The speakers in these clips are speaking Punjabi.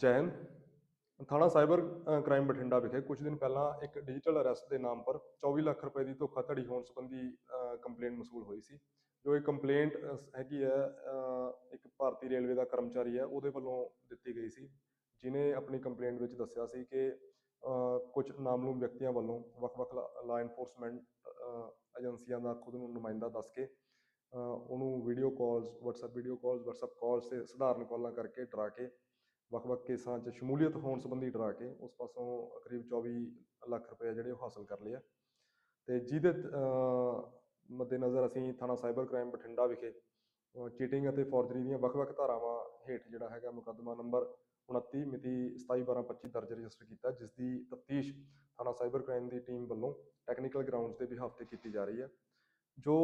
ਜੈ ਹਿੰਦ ਥਾਣਾ ਸਾਈਬਰ ਕ੍ਰਾਈਮ ਬਠਿੰਡਾ ਵਿਖੇ ਕੁਝ ਦਿਨ ਪਹਿਲਾਂ ਇੱਕ ਡਿਜੀਟਲ ਅਰੈਸਟ ਦੇ ਨਾਮ ਪਰ 24 ਲੱਖ ਰੁਪਏ ਦੀ ਧੋਖਾਧੜੀ ਹੋਣ ਸੰਬੰਧੀ ਕੰਪਲੇਂਟ ਮਸੂਲ ਹੋਈ ਸੀ। ਜੋ ਇਹ ਕੰਪਲੇਂਟ ਹੈਗੀ ਹੈ ਇੱਕ ਭਾਰਤੀ ਰੇਲਵੇ ਦਾ ਕਰਮਚਾਰੀ ਹੈ ਉਹਦੇ ਵੱਲੋਂ ਦਿੱਤੀ ਗਈ ਸੀ। ਜਿਨੇ ਆਪਣੀ ਕੰਪਲੇਂਟ ਵਿੱਚ ਦੱਸਿਆ ਸੀ ਕਿ ਅ, ਕੁਝ ਨਾਮਲੂਮ ਵਿਅਕਤੀਆਂ ਵੱਲੋਂ ਵੱਖ-ਵੱਖ ਲਾ ਇਨਫੋਰਸਮੈਂਟ ਏਜੰਸੀਆਂ ਦਾ ਖੁਦ ਨੂੰ ਨੁਮਾਇੰਦਾ ਦੱਸ ਕੇ ਉਹਨੂੰ video calls WhatsApp video calls WhatsApp calls ਤੇ ਸਧਾਰਨ ਕਾਲਾਂ ਕਰਕੇ ਡਰਾ ਕੇ ਵੱਖ-ਵੱਖ ਕੇਸਾਂ 'ਚ ਸ਼ਮੂਲੀਅਤ ਹੋਣ ਸੰਬੰਧੀ ਡਰਾ ਕੇ ਉਸ ਪਾਸੋਂ ਕਰੀਬ 24 ਲੱਖ ਰੁਪਏ ਜਿਹੜੇ ਉਹ ਹਾਸਲ ਕਰ ਲਏ ਆ। ਤੇ ਜਿਹਦੇ ਅ, ਮੱਦੇਨਜ਼ਰ ਅਸੀਂ ਥਾਣਾ ਸਾਈਬਰ ਕ੍ਰਾਈਮ ਬਠਿੰਡਾ ਵਿਖੇ ਚੀਟਿੰਗ ਅਤੇ ਫੋਰਜਰੀ ਦੀਆਂ ਵੱਖ-ਵੱਖ ਧਾਰਾਵਾਂ ਹੇਠ ਜਿਹੜਾ ਹੈਗਾ ਮੁਕੱਦਮਾ ਨੰਬਰ 29 ਮਿਤੀ 27/12/25 ਦਰਜ ਰਜਿਸਟਰ ਕੀਤਾ ਜਿਸ ਦੀ ਤਫਤੀਸ਼ ਥਾਣਾ ਸਾਈਬਰ ਕ੍ਰਾਈਮ ਦੀ ਟੀਮ ਵੱਲੋਂ ਟੈਕਨੀਕਲ ਗਰਾਊਂਡਸ ਦੇ ਬਿਹਾਫ ਤੇ ਕੀਤੀ ਜਾ ਰਹੀ ਹੈ ਜੋ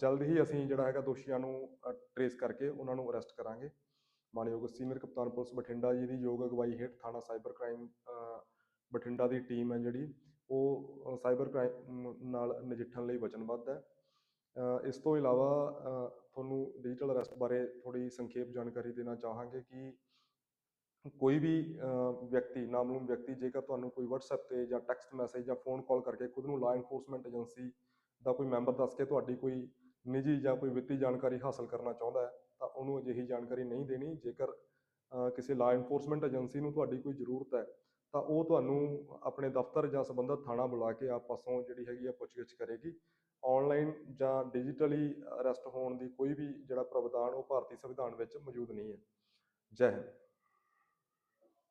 ਜਲਦ ਹੀ ਅਸੀਂ ਜਿਹੜਾ ਹੈਗਾ ਦੋਸ਼ੀਆਂ ਨੂੰ ਟਰੇਸ ਕਰਕੇ ਉਹਨਾਂ ਨੂੰ ਅਰੈਸਟ ਕਰਾਂਗੇ। ਮਾਨਯੋਗ ਸੀਨੀਅਰ ਕਪਤਾਨ ਪੁਲਿਸ ਬਠਿੰਡਾ ਜੀ ਦੀ ਯੋਗ ਅਗਵਾਈ ਹੇਠ ਥਾਣਾ ਸਾਈਬਰ ਕ੍ਰਾਈਮ ਬਠਿੰਡਾ ਦੀ ਟੀਮ ਹੈ ਜਿਹੜੀ, ਉਹ ਸਾਈਬਰ ਕ੍ਰਾਈਮ ਨਾਲ ਨਜਿੱਠਣ ਲਈ ਵਚਨਬੱਧ ਹੈ। ਇਸ ਤੋਂ ਇਲਾਵਾ ਤੁਹਾਨੂੰ ਡਿਜੀਟਲ ਅਰੈਸਟ ਬਾਰੇ ਥੋੜੀ ਸੰਖੇਪ ਜਾਣਕਾਰੀ ਦੇਣਾ ਚਾਹਾਂਗੇ ਕਿ ਕੋਈ ਵੀ ਵਿਅਕਤੀ, ਨਾਮਲੂਮ ਵਿਅਕਤੀ, ਜੇਕਰ ਤੁਹਾਨੂੰ ਕੋਈ WhatsApp ਤੇ ਜਾਂ ਟੈਕਸਟ ਮੈਸੇਜ ਜਾਂ ਫੋਨ ਕਾਲ ਕਰਕੇ ਖੁਦ ਨੂੰ ਲਾ ਇਨਫੋਰਸਮੈਂਟ ਏਜੰਸੀ ਦਾ ਕੋਈ ਮੈਂਬਰ ਦੱਸ ਕੇ ਤੁਹਾਡੀ ਕੋਈ ਨਿੱਜੀ ਜਾਂ ਕੋਈ ਵਿੱਤੀ ਜਾਣਕਾਰੀ ਹਾਸਲ ਕਰਨਾ ਚਾਹੁੰਦਾ ਹੈ, ਤਾਂ ਉਹਨੂੰ ਅਜਿਹੀ ਜਾਣਕਾਰੀ ਨਹੀਂ ਦੇਣੀ। ਜੇਕਰ ਕਿਸੇ ਲਾ ਇਨਫੋਰਸਮੈਂਟ ਏਜੰਸੀ ਨੂੰ ਤੁਹਾਡੀ ਕੋਈ ਜ਼ਰੂਰਤ ਹੈ, ਤਾਂ ਉਹ ਤੁਹਾਨੂੰ ਆਪਣੇ ਦਫ਼ਤਰ ਜਾਂ ਸੰਬੰਧਿਤ ਥਾਣਾ ਬੁਲਾ ਕੇ ਆਪ ਪਾਸੋਂ ਜਿਹੜੀ ਹੈਗੀ ਆ ਪੁੱਛਗਿੱਛ ਕਰੇਗੀ। ਆਨਲਾਈਨ ਜਾਂ ਡਿਜੀਟਲੀ ਅਰੈਸਟ ਹੋਣ ਦੀ ਕੋਈ ਵੀ ਜਿਹੜਾ ਪ੍ਰਾਵਧਾਨ ਉਹ ਭਾਰਤੀ ਸੰਵਿਧਾਨ ਵਿੱਚ ਮੌਜੂਦ ਨਹੀਂ ਹੈ। ਜੈ ਹਿੰਦ।